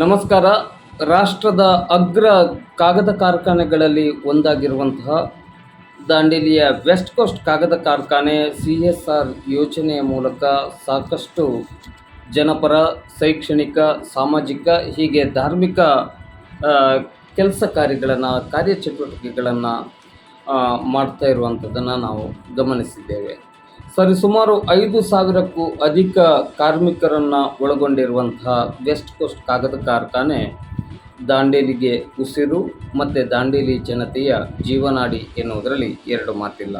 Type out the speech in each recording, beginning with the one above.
ನಮಸ್ಕಾರ. ರಾಷ್ಟ್ರದ ಅಗ್ರ ಕಾಗದ ಕಾರ್ಖಾನೆಗಳಲ್ಲಿ ಒಂದಾಗಿರುವಂತಹ ದಾಂಡೇಲಿಯ ವೆಸ್ಟ್ ಕೋಸ್ಟ್ ಕಾಗದ ಕಾರ್ಖಾನೆ ಸಿ ಎಸ್ ಆರ್ ಯೋಜನೆಯ ಮೂಲಕ ಸಾಕಷ್ಟು ಜನಪರ, ಶೈಕ್ಷಣಿಕ, ಸಾಮಾಜಿಕ, ಹೀಗೆ ಧಾರ್ಮಿಕ ಕೆಲಸ ಕಾರ್ಯಗಳನ್ನು, ಕಾರ್ಯಚಟುವಟಿಕೆಗಳನ್ನು ಮಾಡ್ತಾ ಇರುವಂಥದ್ದನ್ನು ನಾವು ಗಮನಿಸಿದ್ದೇವೆ. ಸರಿಸುಮಾರು ಐದು ಸಾವಿರಕ್ಕೂ ಅಧಿಕ ಕಾರ್ಮಿಕರನ್ನು ಒಳಗೊಂಡಿರುವಂತಹ ವೆಸ್ಟ್ ಕೋಸ್ಟ್ ಕಾಗದ ಕಾರ್ಖಾನೆ ದಾಂಡೇಲಿಗೆ ಉಸಿರು ಮತ್ತು ದಾಂಡೇಲಿ ಜನತೆಯ ಜೀವನಾಡಿ ಎನ್ನುವುದರಲ್ಲಿ ಎರಡು ಮಾತಿಲ್ಲ.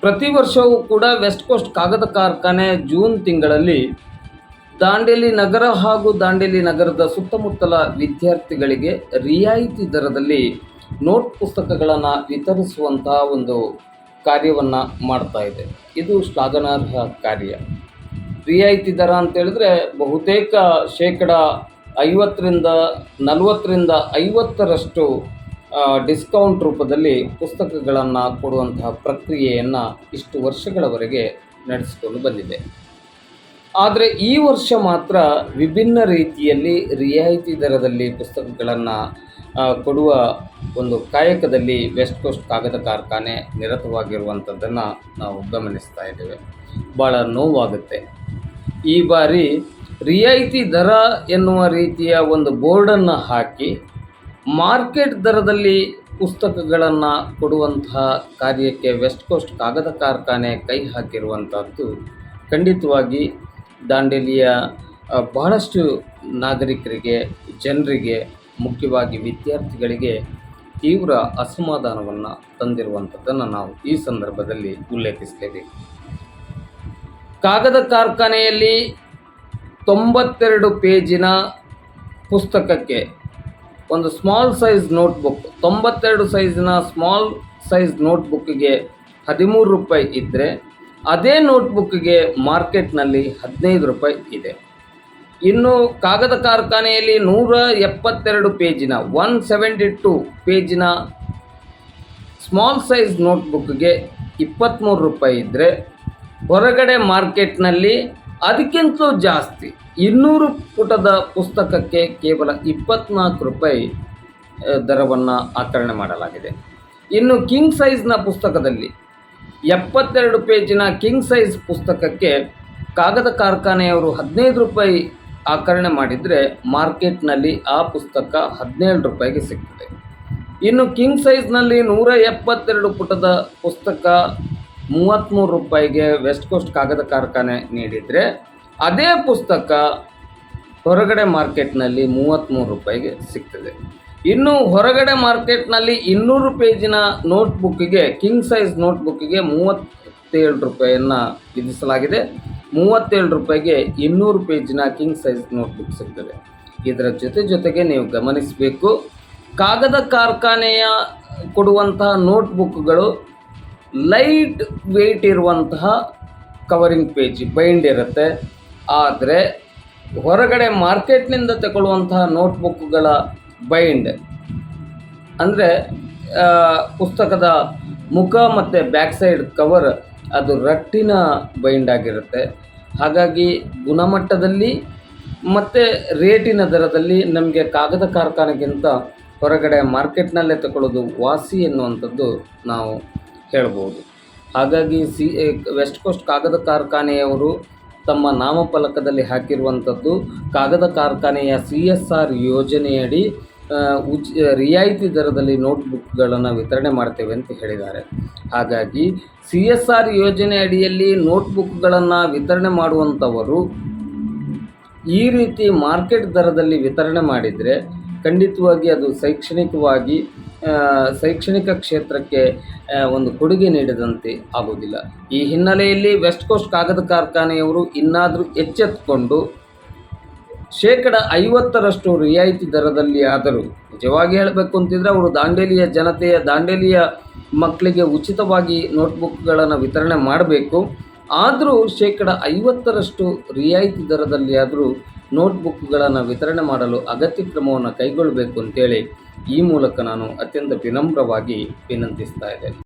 ಪ್ರತಿ ವರ್ಷವೂ ಕೂಡ ವೆಸ್ಟ್ ಕೋಸ್ಟ್ ಕಾಗದ ಕಾರ್ಖಾನೆ ಜೂನ್ ತಿಂಗಳಲ್ಲಿ ದಾಂಡೇಲಿ ನಗರ ಹಾಗೂ ದಾಂಡೇಲಿ ನಗರದ ಸುತ್ತಮುತ್ತಲ ವಿದ್ಯಾರ್ಥಿಗಳಿಗೆ ರಿಯಾಯಿತಿ ದರದಲ್ಲಿ ನೋಟ್ ಪುಸ್ತಕಗಳನ್ನು ವಿತರಿಸುವಂತಹ ಒಂದು ಕಾರ್ಯವನ್ನು ಮಾಡ್ತಾ ಇದೆ. ಇದು ಶ್ಲಾಘನಾರ್ಹ ಕಾರ್ಯ. ರಿಯಾಯಿತಿ ದರ ಅಂತೇಳಿದ್ರೆ ಬಹುತೇಕ ಶೇಕಡ ಐವತ್ತರಿಂದ ನಲವತ್ತರಿಂದ ಐವತ್ತರಷ್ಟು ಡಿಸ್ಕೌಂಟ್ ರೂಪದಲ್ಲಿ ಪುಸ್ತಕಗಳನ್ನು ಕೊಡುವಂತಹ ಪ್ರಕ್ರಿಯೆಯನ್ನು ಇಷ್ಟು ವರ್ಷಗಳವರೆಗೆ ನಡೆಸಿಕೊಂಡು ಬಂದಿದೆ. ಆದರೆ ಈ ವರ್ಷ ಮಾತ್ರ ವಿಭಿನ್ನ ರೀತಿಯಲ್ಲಿ ರಿಯಾಯಿತಿ ದರದಲ್ಲಿ ಪುಸ್ತಕಗಳನ್ನು ಕೊಡುವ ಒಂದು ಕಾಯಕದಲ್ಲಿ ವೆಸ್ಟ್ ಕೋಸ್ಟ್ ಕಾಗದ ಕಾರ್ಖಾನೆ ನಿರತವಾಗಿರುವಂಥದ್ದನ್ನು ನಾವು ಗಮನಿಸ್ತಾ ಇದ್ದೇವೆ. ಭಾಳ ನೋವಾಗುತ್ತೆ. ಈ ಬಾರಿ ರಿಯಾಯಿತಿ ದರ ಎನ್ನುವ ರೀತಿಯ ಒಂದು ಬೋರ್ಡನ್ನು ಹಾಕಿ ಮಾರ್ಕೆಟ್ ದರದಲ್ಲಿ ಪುಸ್ತಕಗಳನ್ನು ಕೊಡುವಂತಹ ಕಾರ್ಯಕ್ಕೆ ವೆಸ್ಟ್ ಕೋಸ್ಟ್ ಕಾಗದ ಕಾರ್ಖಾನೆ ಕೈ ಹಾಕಿರುವಂಥದ್ದು ಖಂಡಿತವಾಗಿ ದಾಂಡೇಲಿಯ ಬಹಳಷ್ಟು ನಾಗರಿಕರಿಗೆ, ಜನರಿಗೆ, ಮುಖ್ಯವಾಗಿ ವಿದ್ಯಾರ್ಥಿಗಳಿಗೆ ತೀವ್ರ ಅಸಮಾಧಾನವನ್ನು ತಂದಿರುವಂಥದ್ದನ್ನು ನಾವು ಈ ಸಂದರ್ಭದಲ್ಲಿ ಉಲ್ಲೇಖಿಸಲೇಬೇಕು ಕಾಗದ ಕಾರ್ಖಾನೆಯಲ್ಲಿ ತೊಂಬತ್ತೆರಡು ಪೇಜಿನ ಪುಸ್ತಕಕ್ಕೆ ಒಂದು ಸ್ಮಾಲ್ ಸೈಜ್ ನೋಟ್ಬುಕ್ ತೊಂಬತ್ತೆರಡು ಸೈಜಿನ ಸ್ಮಾಲ್ ಸೈಜ್ ನೋಟ್ಬುಕ್ಕಿಗೆ ಹದಿಮೂರು ರೂಪಾಯಿ ಇದ್ದರೆ ಅದೇ ನೋಟ್ಬುಕ್ಗೆ ಮಾರ್ಕೆಟ್ನಲ್ಲಿ ಹದಿನೈದು ರೂಪಾಯಿ ಇದೆ. ಇನ್ನು ಕಾಗದ ಕಾರ್ಖಾನೆಯಲ್ಲಿ ನೂರ ಎಪ್ಪತ್ತೆರಡು ಪೇಜಿನ ಒನ್ ಸೆವೆಂಟಿ ಟು ಪೇಜಿನ ಸ್ಮಾಲ್ ಸೈಜ್ ನೋಟ್ಬುಕ್ಗೆ ಇಪ್ಪತ್ತ್ಮೂರು ರೂಪಾಯಿ ಇದ್ದರೆ ಹೊರಗಡೆ ಮಾರ್ಕೆಟ್ನಲ್ಲಿ ಅದಕ್ಕಿಂತಲೂ ಜಾಸ್ತಿ ಇನ್ನೂರು ಪುಟದ ಪುಸ್ತಕಕ್ಕೆ ಕೇವಲ ಇಪ್ಪತ್ತ್ನಾಲ್ಕು ರೂಪಾಯಿ ದರವನ್ನು ಆಚರಣೆ ಮಾಡಲಾಗಿದೆ. ಇನ್ನು ಕಿಂಗ್ ಸೈಜ್ನ ಪುಸ್ತಕದಲ್ಲಿ ಎಪ್ಪತ್ತೆರಡು ಪೇಜಿನ ಕಿಂಗ್ ಸೈಜ್ ಪುಸ್ತಕಕ್ಕೆ ಕಾಗದ ಕಾರ್ಖಾನೆಯವರು ಹದಿನೈದು ರೂಪಾಯಿ ಆಕರಣೆ ಮಾಡಿದರೆ ಮಾರ್ಕೆಟ್ನಲ್ಲಿ ಆ ಪುಸ್ತಕ ಹದಿನೇಳು ರೂಪಾಯಿಗೆ ಸಿಗ್ತದೆ. ಇನ್ನು ಕಿಂಗ್ ಸೈಜ್ನಲ್ಲಿ ನೂರ ಎಪ್ಪತ್ತೆರಡು ಪುಟದ ಪುಸ್ತಕ ಮೂವತ್ತ್ಮೂರು ರೂಪಾಯಿಗೆ ವೆಸ್ಟ್ ಕೋಸ್ಟ್ ಕಾಗದ ಕಾರ್ಖಾನೆ ನೀಡಿದರೆ ಅದೇ ಪುಸ್ತಕ ಹೊರಗಡೆ ಮಾರ್ಕೆಟ್ನಲ್ಲಿ ಮೂವತ್ತ್ಮೂರು ರೂಪಾಯಿಗೆ ಸಿಗ್ತದೆ. ಇನ್ನು ಹೊರಗಡೆ ಮಾರ್ಕೆಟ್ನಲ್ಲಿ ಇನ್ನೂರು ಪೇಜಿನ ನೋಟ್ಬುಕ್ಕಿಗೆ ಕಿಂಗ್ ಸೈಜ್ ನೋಟ್ಬುಕ್ಕಿಗೆ ಮೂವತ್ತೇಳು ರೂಪಾಯಿಯನ್ನು ವಿಧಿಸಲಾಗಿದೆ. ಮೂವತ್ತೇಳು ರೂಪಾಯಿಗೆ ಇನ್ನೂರು ಪೇಜಿನ ಕಿಂಗ್ ಸೈಜ್ ನೋಟ್ಬುಕ್ ಸಿಗ್ತದೆ. ಇದರ ಜೊತೆ ಜೊತೆಗೆ ನೀವು ಗಮನಿಸಬೇಕು. ಕಾಗದ ಕಾರ್ಖಾನೆಯ ಕೊಡುವಂತಹ ನೋಟ್ಬುಕ್ಗಳು, ಲೈಟ್ ವೆಯ್ಟ್ ಇರುವಂತಹ ಕವರಿಂಗ್ ಪೇಜ್ ಬೈಂಡ್ ಇರುತ್ತೆ. ಆದರೆ ಹೊರಗಡೆ ಮಾರ್ಕೆಟ್ನಿಂದ ತಗೊಳ್ಳುವಂತಹ ನೋಟ್ಬುಕ್ಗಳ ಬೈಂಡ್ ಅಂದರೆ ಪುಸ್ತಕದ ಮುಖ ಮತ್ತು ಬ್ಯಾಕ್ ಸೈಡ್ ಕವರ್ ಅದು ರಟ್ಟಿನ ಬೈಂಡ್ ಆಗಿರುತ್ತೆ. ಹಾಗಾಗಿ ಗುಣಮಟ್ಟದಲ್ಲಿ ಮತ್ತು ರೇಟಿನ ದರದಲ್ಲಿ ನಮಗೆ ಕಾಗದ ಕಾರ್ಖಾನೆಗಿಂತ ಹೊರಗಡೆ ಮಾರ್ಕೆಟ್ನಲ್ಲೇ ತಗೊಳ್ಳೋದು ವಾಸಿ ಎನ್ನುವಂಥದ್ದು ನಾವು ಹೇಳ್ಬೋದು. ಹಾಗಾಗಿ ಸಿ ವೆಸ್ಟ್ ಕೋಸ್ಟ್ ಕಾಗದ ಕಾರ್ಖಾನೆಯವರು ತಮ್ಮ ನಾಮಫಲಕದಲ್ಲಿ ಹಾಕಿರುವಂಥದ್ದು ಕಾಗದ ಕಾರ್ಖಾನೆಯ ಸಿ ಎಸ್ ಆರ್ ಯೋಜನೆಯಡಿ ಉಚ್ ರಿಯಾಯಿತಿ ದರದಲ್ಲಿ ನೋಟ್ಬುಕ್ಗಳನ್ನು ವಿತರಣೆ ಮಾಡ್ತೇವೆ ಅಂತ ಹೇಳಿದ್ದಾರೆ. ಹಾಗಾಗಿ ಸಿ ಎಸ್ ಆರ್ ಯೋಜನೆ ಅಡಿಯಲ್ಲಿ ನೋಟ್ಬುಕ್ಗಳನ್ನು ವಿತರಣೆ ಮಾಡುವಂಥವರು ಈ ರೀತಿ ಮಾರ್ಕೆಟ್ ದರದಲ್ಲಿ ವಿತರಣೆ ಮಾಡಿದರೆ ಖಂಡಿತವಾಗಿ ಅದು ಶೈಕ್ಷಣಿಕವಾಗಿ ಶೈಕ್ಷಣಿಕ ಕ್ಷೇತ್ರಕ್ಕೆ ಒಂದು ಕೊಡುಗೆ ನೀಡಿದಂತೆ ಆಗೋದಿಲ್ಲ ಈ ಹಿನ್ನೆಲೆಯಲ್ಲಿ ವೆಸ್ಟ್ ಕೋಸ್ಟ್ ಕಾಗದ ಕಾರ್ಖಾನೆಯವರು ಇನ್ನಾದರೂ ಎಚ್ಚೆತ್ತುಕೊಂಡು ಶೇಕಡ ಐವತ್ತರಷ್ಟು ರಿಯಾಯಿತಿ ದರದಲ್ಲಿ ಆದರೂ ನಿಜವಾಗಿ ಹೇಳಬೇಕು ಅಂತಿದ್ರೆ ಅವರು ದಾಂಡೇಲಿಯ ಜನತೆಯ, ದಾಂಡೇಲಿಯ ಮಕ್ಕಳಿಗೆ ಉಚಿತವಾಗಿ ನೋಟ್ಬುಕ್ಗಳನ್ನು ವಿತರಣೆ ಮಾಡಬೇಕು. ಆದರೂ ಶೇಕಡ ಐವತ್ತರಷ್ಟು ರಿಯಾಯಿತಿ ದರದಲ್ಲಿ ಆದರೂ ನೋಟ್ಬುಕ್ಗಳನ್ನು ವಿತರಣೆ ಮಾಡಲು ಅಗತ್ಯ ಕ್ರಮವನ್ನು ಕೈಗೊಳ್ಳಬೇಕು ಅಂತೇಳಿ ಈ ಮೂಲಕ ನಾನು ಅತ್ಯಂತ ವಿನಮ್ರವಾಗಿ ವಿನಂತಿಸ್ತಾ ಇದ್ದೇನೆ.